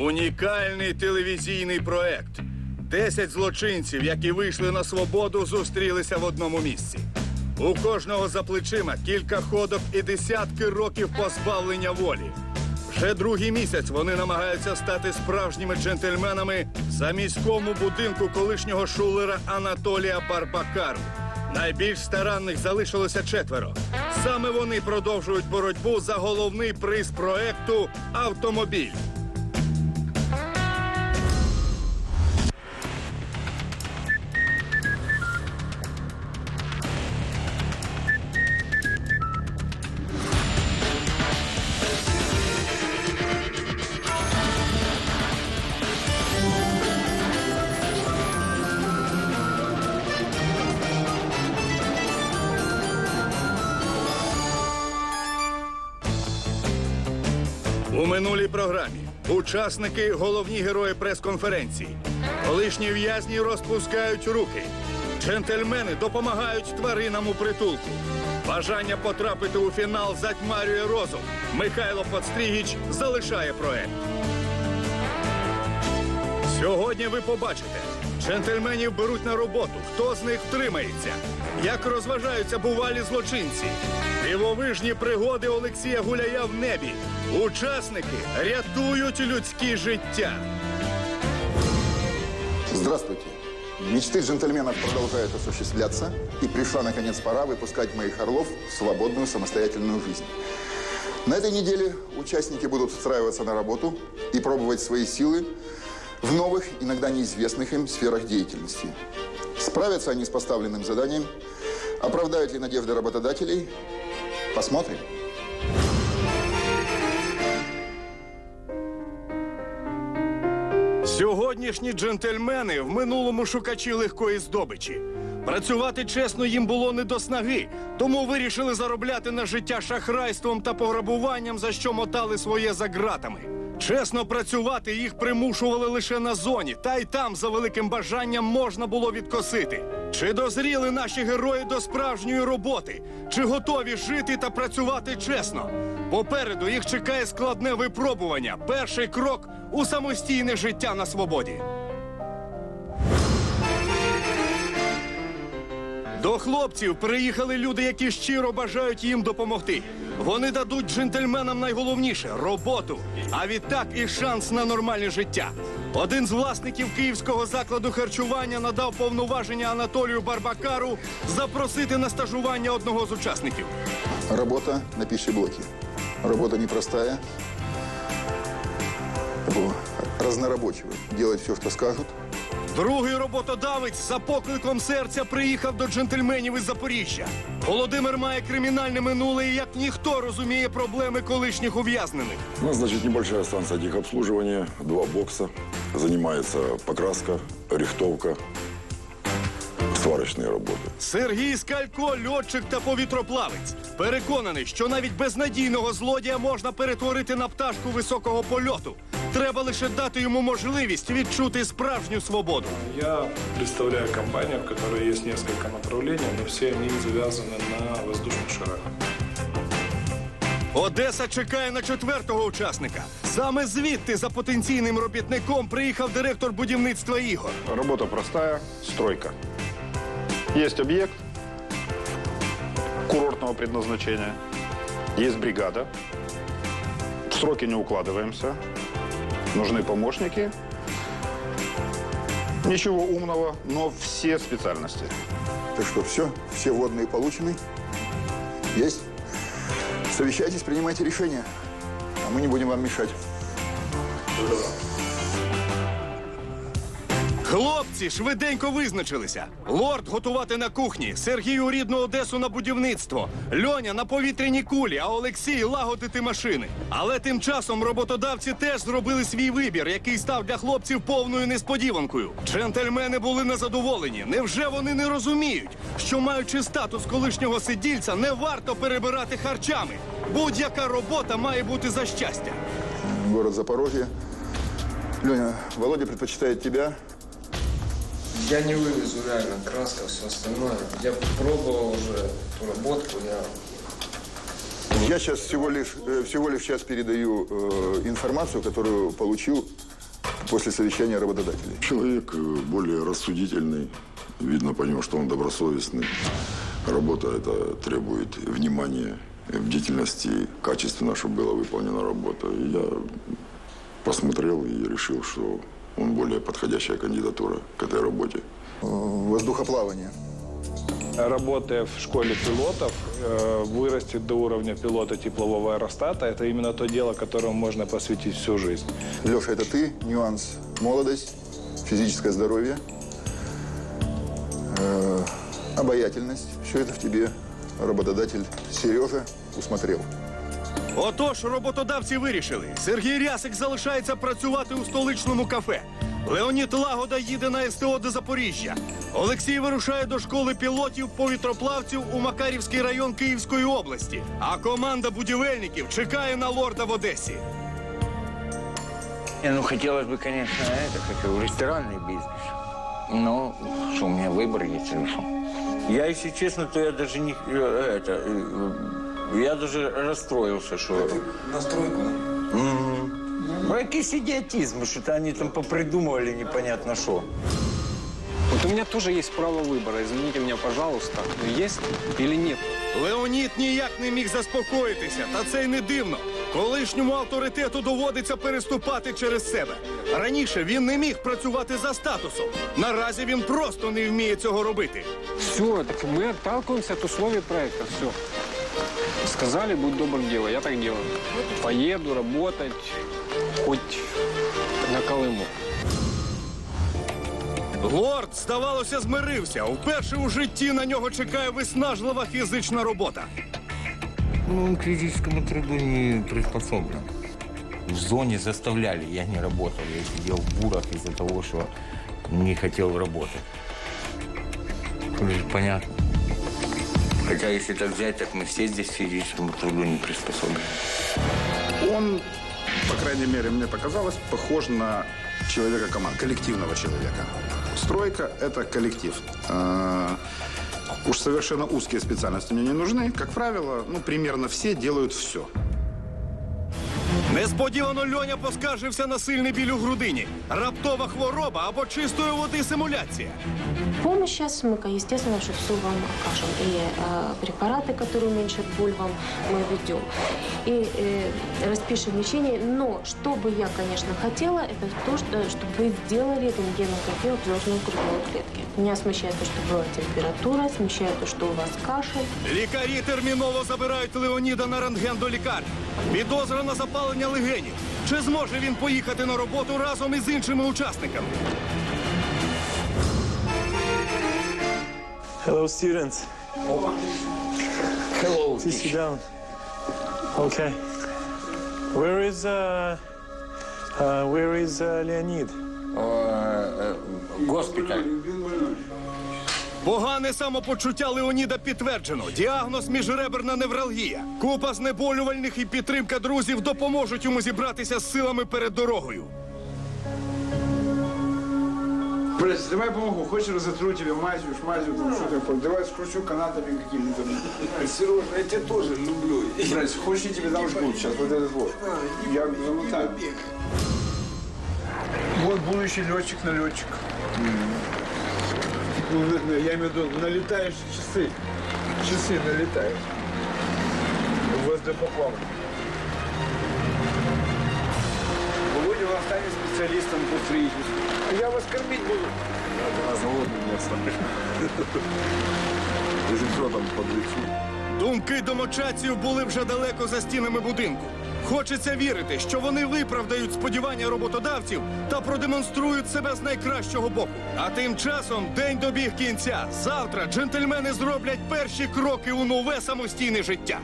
Унікальний телевізійний проект. Десять злочинців, які вийшли на свободу, зустрілися в одному місці. У кожного за плечима кілька ходок і десятки років позбавлення волі. Вже другий місяць вони намагаються стати справжніми джентльменами за міському будинку колишнього шулера Анатолія Барбакару. Найбільш старанних залишилося четверо. Саме вони продовжують боротьбу за головний приз проекту Автомобіль. Програмі учасники головні герої прес-конференції. Колишні в'язні розпускають руки. Джентльмени допомагають тваринам у притулку. Бажання потрапити у фінал затьмарює розум. Михайло Подстрігіч залишає проект. Сьогодні ви побачите. Джентльменів беруть на роботу. Хто з них втримається? Як розважаються бувалі злочинці? Дивовижні пригоди Олексія Гуляя в небі. Учасники рятують людські життя. Здравствуйте. Мечты джентльменов продолжают осуществляться, и пришла, наконец, пора выпускать моих орлов в свободную самостоятельную жизнь. На этой неделе участники будут устраиваться на работу и пробовать свои силы в новых, иногда неизвестных им сферах деятельности. Справятся они с поставленным заданием? Оправдают ли надежды работодателей? Посмотрим. Сьогоднішні джентльмени в минулому шукачі легкої здобичі. Працювати чесно їм було не до снаги, тому вирішили заробляти на життя шахрайством та пограбуванням, за що мотали своє за ґратами. Чесно працювати їх примушували лише на зоні, та й там за великим бажанням можна було відкосити. Чи дозріли наші герої до справжньої роботи? Чи готові жити та працювати чесно? Попереду їх чекає складне випробування. Перший крок у самостійне життя на свободі. До хлопців приїхали люди, які щиро бажають їм допомогти. Вони дадуть джентльменам найголовніше роботу, а відтак і шанс на нормальне життя. Один з власників київського закладу харчування надав повноваження Анатолію Барбакару запросити на стажування одного з учасників. Работа на піші пищеблоке. Работа непростая. Такого разнорабочего. Делать все, что скажут. Другий роботодавець за покликом серця приїхав до джентльменів із Запоріжжя. Володимир має кримінальне минуле і як ніхто розуміє проблеми колишніх ув'язнених. У нас, значит, небольшая станция техобслуживания, два бокса. Занимается покраска, рихтовка, сварочные работы. Сергій Скалько, льотчик та повітроплавець. Переконаний, що навіть безнадійного злодія можна перетворити на пташку високого польоту. Треба лише дати йому можливість відчути справжню свободу. Я представляю компанию, в которой есть несколько направлений, но все они завязаны на воздушных шарах. Одеса чекає на четвертого учасника. Саме звідти за потенційним робітником приїхав директор будівництва Ігор. Работа простая, стройка. Есть объект курортного предназначения, есть бригада. В сроки не укладываемся. Нужны помощники. Ничего умного, но все специальности. Так что все, все водные получены. Есть. Совещайтесь, принимайте решения. А мы не будем вам мешать. Хлопці швиденько визначилися. Лорд готувати на кухні, Сергій у рідну Одесу на будівництво, Льоня на повітряні кулі, а Олексій лагодити машини. Але тим часом роботодавці теж зробили свій вибір, який став для хлопців повною несподіванкою. Джентльмени були незадоволені. Невже вони не розуміють, що маючи статус колишнього сидільця, не варто перебирати харчами? Будь-яка робота має бути за щастя. Город Запорожье. Леня, Володя предпочитает тебя. Я не вывезу реально краска, все остальное. Я пробовал уже эту работку, я Я сейчас всего лишь, э, всего лишь сейчас передаю э, информацию, которую получил после совещания работодателей. Человек э, более рассудительный. Видно по нему, что он добросовестный. Работа это требует внимания, э, бдительности, качественно, чтобы была выполнена работа. И я посмотрел и решил, что он более подходящая кандидатура к этой работе. Воздухоплавание. Работая в школе пилотов, э, вырастет до уровня пилота теплового аэростата. Это именно то дело, которому можно посвятить всю жизнь. Леша, это ты. Нюанс. Молодость, физическое здоровье, э, обаятельность. Все это в тебе работодатель Сережа усмотрел. Отож, роботодавці вирішили. Сергій Рясик залишається працювати у столичному кафе. Леонід Лагода їде на СТО до Запоріжжя. Олексій вирушає до школи пілотів повітроплавців у Макарівський район Київської області. А команда будівельників чекає на лорда в Одесі. Не, ну, хотелось бы, конечно, это, как его, ресторанный бизнес. Но что, у меня выбор есть, или что? Я, если честно, то я даже не... э, Это, э, я даже расстроился, что... Настройку. Ну, якийсь идиотизм, что-то они там попридумывали непонятно что. Вот у меня тоже есть право выбора. Извините меня, пожалуйста. Есть или нет? Леонід ніяк не міг заспокоїтися, та це й не дивно. Колишньому авторитету доводиться переступати через себе. Раніше він не міг працювати за статусом. Наразі він просто не вміє цього робити. Все, так мы отталкиваемся от условий проекта. Все. Сказали, будь добр, делай. Я так делаю. Поеду работать хоть на Колыму. Лорд, здавалося, змирився. Вперше у житті на нього чекає виснажлива фізична робота. Ну, он к физическому труду не приспособлен. В зоне заставляли, я не работал. Я сидел в бурах из-за того, что не хотел работать. Понятно. Хотя, если так взять, так мы все здесь физическому труду не приспособлены. Он, по крайней мере, мне показалось, похож на человека команд, коллективного человека. Стройка – это коллектив. Э, Уж совершенно узкие специальности мне не нужны. Как правило, ну, примерно все делают все. Несподівано Льоня поскаржився на сильний біль у грудині, раптова хвороба або чистої води симуляція. Помощь сейчас мы, естественно, что все вам окажем. И э, препараты, которые уменьшат боль вам, мы введем. И э, распишем лечение. Но что бы я, конечно, хотела, это то, что, чтобы вы сделали рентгенографию обзорной грудной клетки. Меня смущает то, что была температура, смущает то, что у вас кашель. Лікарі терміново забирають Леоніда на рентген до лікарні. Підозра на запалення легенів. Чи зможе він поїхати на роботу разом із іншими учасниками? Hello, students. Hello. Please sit down. Okay. Where is uh, uh, where is uh, Leonid? Госпиталь. Погане самопочуття Леоніда підтверджено. Діагноз міжреберна невралгія. Купа знеболювальних і підтримка друзів допоможуть йому зібратися з силами перед дорогою. Брось, давай помогу. Хочешь, разотру тебе мазью, шмазью, там что такое. Давай скручу канатами какими-то. Сережа, я тебя тоже люблю. Брось, хочешь, я тебе дам жгут сейчас, вот этот вот. Я замотаю Вот будущий летчик-налетчик. Ну, Я имею в виду, налетаешь часы. Часы налетаешь. Воздухоплавание. Володя вас станет специалистом по строительству. А я вас кормить буду. На завод не оставишь. Ты же кто там под Думки домочадців були вже далеко за стінами будинку. Хочеться вірити, що вони виправдають сподівання роботодавців та продемонструють себе з найкращого боку. А тим часом день добіг кінця. Завтра джентльмени зроблять перші кроки у нове самостійне життя.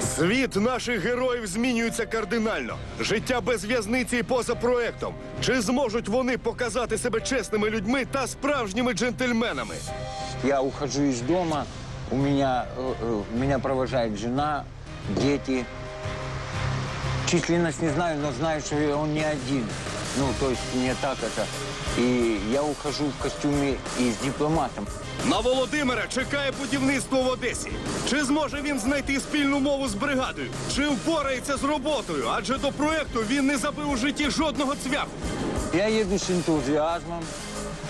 Світ наших героїв змінюється кардинально. Життя без в'язниці і поза проектом. Чи зможуть вони показати себе чесними людьми та справжніми джентльменами? Я ухожу из дома, у меня, э, э, меня провожает жена, дети. Численность не знаю, но знаю, что он не один. Ну, то есть не так это. И я ухожу в костюме и с дипломатом. На Володимира чекає будівництво в Одесі. Чи зможе він знайти спільну мову з бригадою? Чи впорається з роботою? Адже до проекту він не забив у житті жодного цвяху. Я еду с энтузиазмом,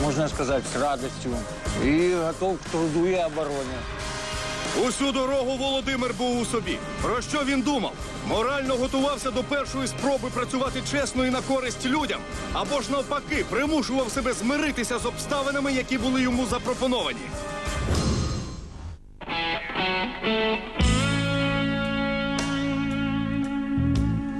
можно сказать, с радостью. И готов к труду и обороне. Усю дорогу Володимир був у собі. Про що він думав? Морально готувався до першої спроби працювати чесно і на користь людям, або ж навпаки, примушував себе змиритися з обставинами, які були йому запропоновані.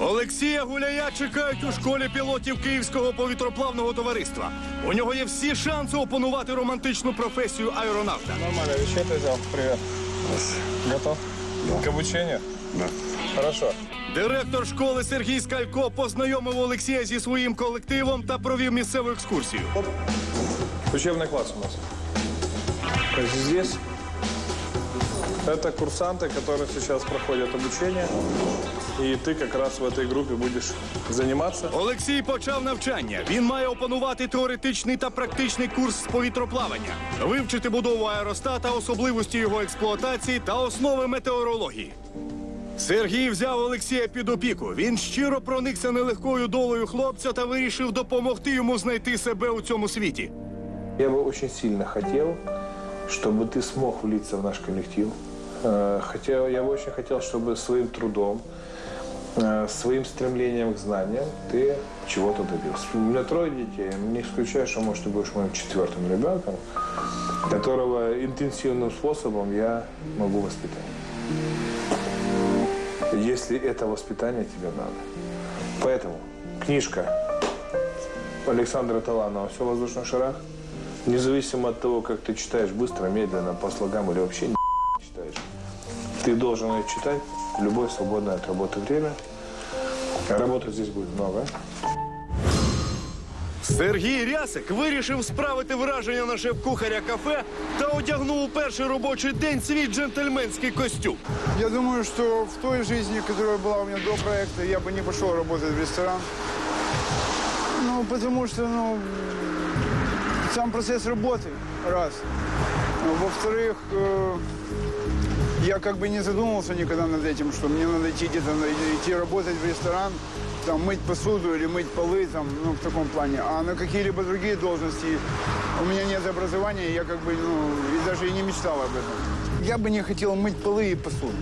Олексія Гуляя чекають у школі пілотів Київського повітроплавного товариства. У нього є всі шанси опанувати романтичну професію аеронавта. Нормально, вещей ты взял? Готов? К обучению? Да. Хорошо. Директор школи Сергій Скалько познайомив Олексія зі своїм колективом та провів місцеву екскурсію. Учебний клас у нас. То есть здесь это курсанты, которые сейчас проходят обучение. И ты как раз в этой группе будешь заниматься. Олексій почав навчання. Він має опанувати теоретичний та практичний курс з повітроплавання, вивчити будову аеростата, особливості його експлуатації та основи метеорології. Сергій взяв Олексія під опіку. Він щиро проникся нелегкою долею хлопця та вирішив допомогти йому знайти себе у цьому світі. Я бы очень сильно хотел, чтобы ты смог влиться в наш коллектив. Э, Хотел, я бы очень хотел, чтобы своим трудом, э, своим стремлением к знаниям ты чего-то добился. У меня трое детей. Не исключаю, что, может, ты будешь моим четвертым ребенком, которого интенсивным способом я могу воспитать. Если это воспитание тебе надо. Поэтому книжка Александра Таланова «Все в воздушных шарах». Независимо от того, как ты читаешь быстро, медленно, по слогам или вообще ты должен ее читать в любое свободное от работы время. Работы здесь будет много. Сергій Рясик вирішив справити враження на шеф-кухаря кафе та одягнув у перший робочий день свій джентльменський костюм. Я думаю, что в той жизни, которая была у меня до проекта, я бы не пошел работать в ресторан. Ну, потому что, ну, сам процесс работы, раз. Ну, Во-вторых, э, я как бы не задумывался никогда над этим, что мне надо идти где-то, на- идти работать в ресторан, там, мыть посуду или мыть полы, там, ну, в таком плане. А на какие-либо другие должности у меня нет образования, и я как бы, ну, и даже и не мечтал об этом. Я бы не хотел мыть полы и посуду.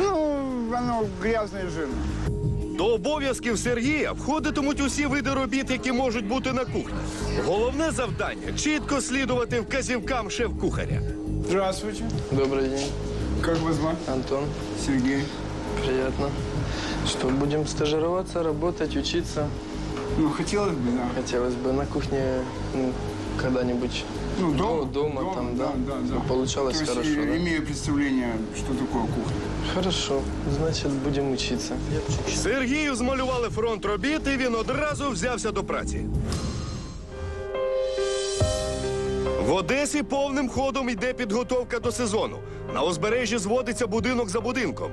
Ну, оно грязное и жирное. До обов'язків Сергія входитимуть усі види робіт, які можуть бути на кухні. Головне завдання чітко слідувати вказівкам шеф-кухаря. Здравствуйте. Добрый день, Как вас звать? Антон. Сергей. Приятно. Что, будем стажироваться, работать, учиться? Ну, хотелось бы, да. Хотелось бы на кухне ну, когда-нибудь. Ну, дома? дома, там, да. да, да. Ну, получалось То есть, хорошо, э, да? имею представление, что такое кухня. Хорошо, значит, будем учиться. Сергію змалювали фронт робіт, і він одразу взявся до праці. В Одесі повним ходом йде підготовка до сезону. На узбережжі зводиться будинок за будинком.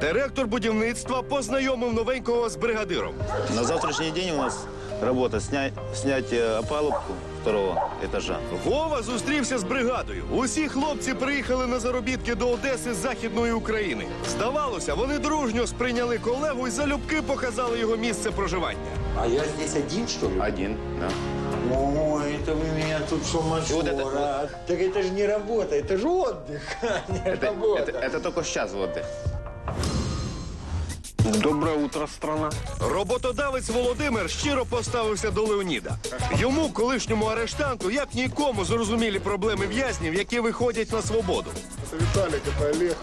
Директор будівництва познайомив новенького з бригадиром. На завтрашний день у нас работа снять, снять э, опалубку второго этажа. Вова зустрівся з бригадою. Усі хлопці приїхали на заробітки до Одеси з Західної України. Здавалося, вони дружньо сприйняли колегу і залюбки показали його місце проживання. А я здесь один, что ли? Один, да это вы меня тут с ума И вот это- шора. Так это же не работа, это же отдых, а не Это, работа. это, это только сейчас отдых. Доброе утро, страна. Роботодавець Володимир щиро поставився до Леоніда. Йому, колишньому арештанту, як нікому зрозумілі проблеми в'язнів, які виходять на свободу. Виталик, это Олег.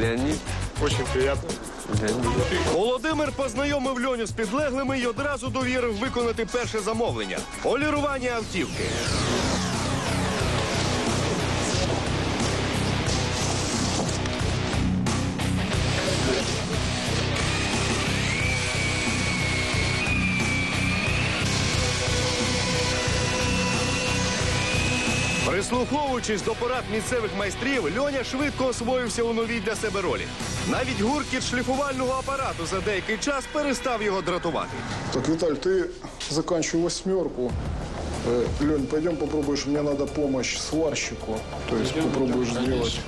Леонид. Очень приятно. Володимир познайомив Льоню з підлеглими і одразу довірив виконати перше замовлення полірування автівки. Прислуховуючись до порад місцевих майстрів, Льоня швидко освоївся у новій для себе ролі. Навіть гуркіт шліфувального апарату за деякий час перестав його дратувати. Так, Виталь, ты заканчивай восьмерку. Э, Лень, пойдем попробуешь, мне надо помощь сварщику. То есть попробуешь сделать.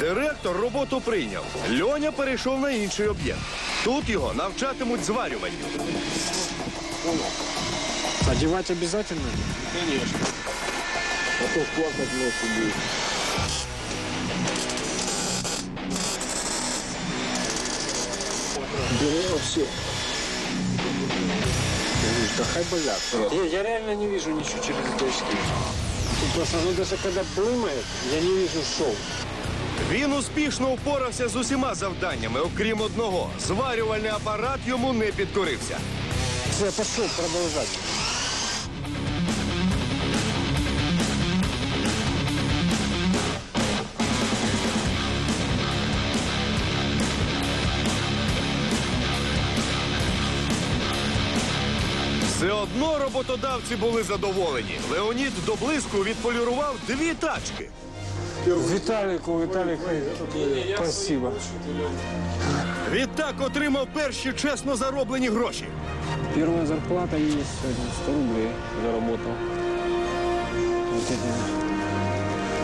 Директор роботу прийняв. Льоня перейшов на інший об'єкт. Тут його навчатимуть зварюванню. Одевать обязательно? Конечно. А то плакать ночью будет. Бери все. Да хай болят. Я, я реально не вижу ничего через эти очки. Тут просто, ну даже когда блымает, я не вижу шоу. Він успішно впорався з усіма завданнями, окрім одного. Зварювальний апарат йому не підкорився. Все, пошел продолжать. Одно роботодавці були задоволені. Леонід до блиску відполірував дві тачки. Виталику, Виталик, спасибо. Відтак отримав перші чесно зароблені гроші. Первая зарплата есть сегодня, 100 рублей заработал. Вот этими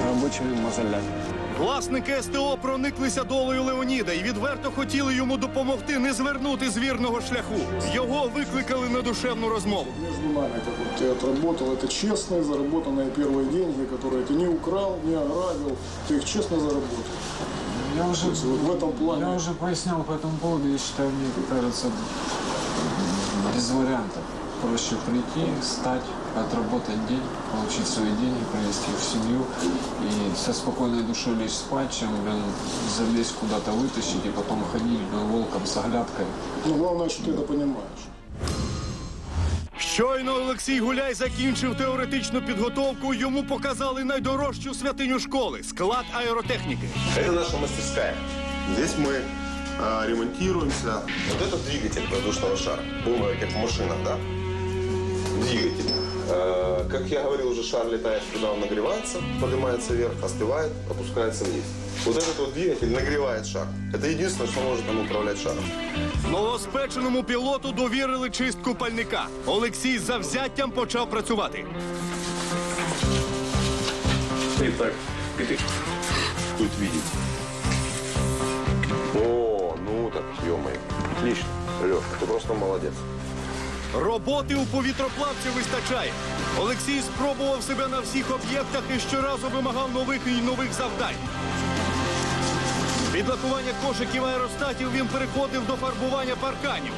рабочими мозолями. Власники СТО прониклися долею Леоніда і відверто хотіли йому допомогти не звернути з вірного шляху. Його викликали на душевну розмову. Между нами, как вот ты отработал, это честные заработанные первые деньги, которые ты не украл, не ограбил, ты их честно заработал. Я уже, То есть вот в этом плане. я уже пояснял по этому поводу, я считаю, мне кажется, без вариантов. Проще прийти, встать, отработать день, получить свои деньги, провести их в семью и со спокойной душой лечь спать, чем блин, залезть куда-то вытащить и потом ходить блин, волком с оглядкой. Но главное, что ты это понимаешь. Щойно Олексій Гуляй закінчив теоретичну підготовку. Йому показали найдорожчу святиню школи склад аеротехніки. Это наша мастерская. Здесь мы а, ремонтируемся. Вот это двигатель воздушного шара. Думаю, как в машинах, да? Двигатель. Э, как я говорил, уже шар летает сюда, он нагревается, поднимается вверх, остывает, опускается вниз. Вот этот вот двигатель нагревает шар. Это единственное, что может нам управлять шаром. Новоспеченому пілоту довірили чистку пальника. Олексій з завзяттям почав працювати. Итак, будет видеть. О, ну так, ё-моё. Отлично. Лёшка, ты просто молодец. Роботи у повітроплавців вистачає. Олексій спробував себе на всіх об'єктах і щоразу вимагав нових і нових завдань. Від лакування кошиків аеростатів він переходив до фарбування парканів.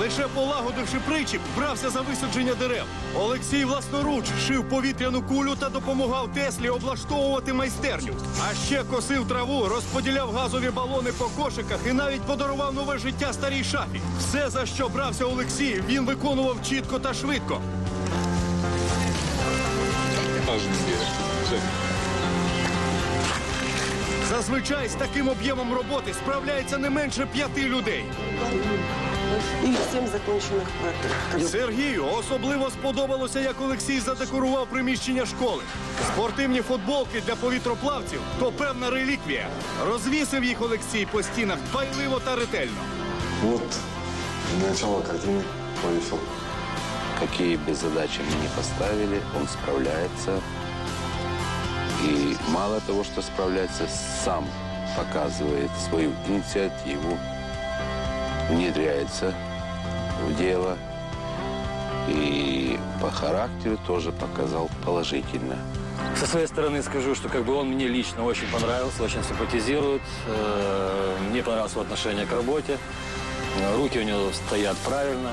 Лише полагодивши причіп, брався за висадження дерев. Олексій власноруч шив повітряну кулю та допомагав Теслі облаштовувати майстерню. А ще косив траву, розподіляв газові балони по кошиках і навіть подарував нове життя старій шафі. Все, за що брався Олексій, він виконував чітко та швидко. Зазвичай з таким об'ємом роботи справляється не менше п'яти людей Или семь законченных проектов. Сергію особливо сподобалося, як Олексій задекорував приміщення школи. Спортивні футболки для повітроплавців то певна реліквія. Розвісив їх Олексій по стінах дбайливо та ретельно. Вот для начала картины повесил. Какие бы задачи мы ни поставили, он справляется. И мало того, что справляется, сам показывает свою инициативу, Внедряется в дело. И по характеру тоже показал положительно. Со своей стороны скажу, что как бы он мне лично очень понравился, очень симпатизирует. Э, Мне понравилось его отношение к работе. Руки у него стоят правильно.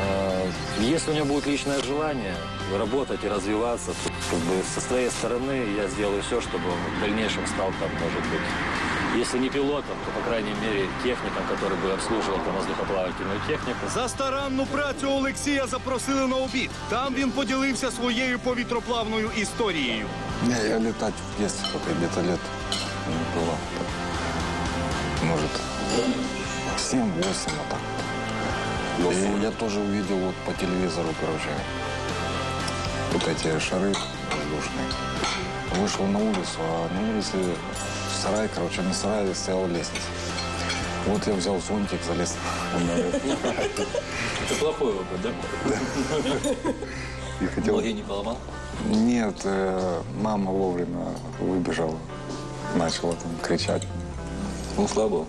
Э, Если у него будет личное желание работать и развиваться, то как бы со своей стороны я сделаю все, чтобы он в дальнейшем стал там, может быть, если не пилотом, то, по крайней мере, техником, который бы обслуживал там воздухоплавательную технику. За старанну працю Олексія запросили на обід. Там він поділився своєю повітроплавною історією. Не, я летать в детстве только где-то лет не было. Так, Может, 7-8, а так. И я тоже увидел вот по телевизору, короче, вот эти шары воздушные. Вышел на улицу, а на улице сарай, короче, на сарае стояла лестница. Вот я взял зонтик, залез на Это плохой опыт, да? И хотел... Ноги не поломал? Нет, э, мама вовремя выбежала, начала там кричать. Ну, слабо.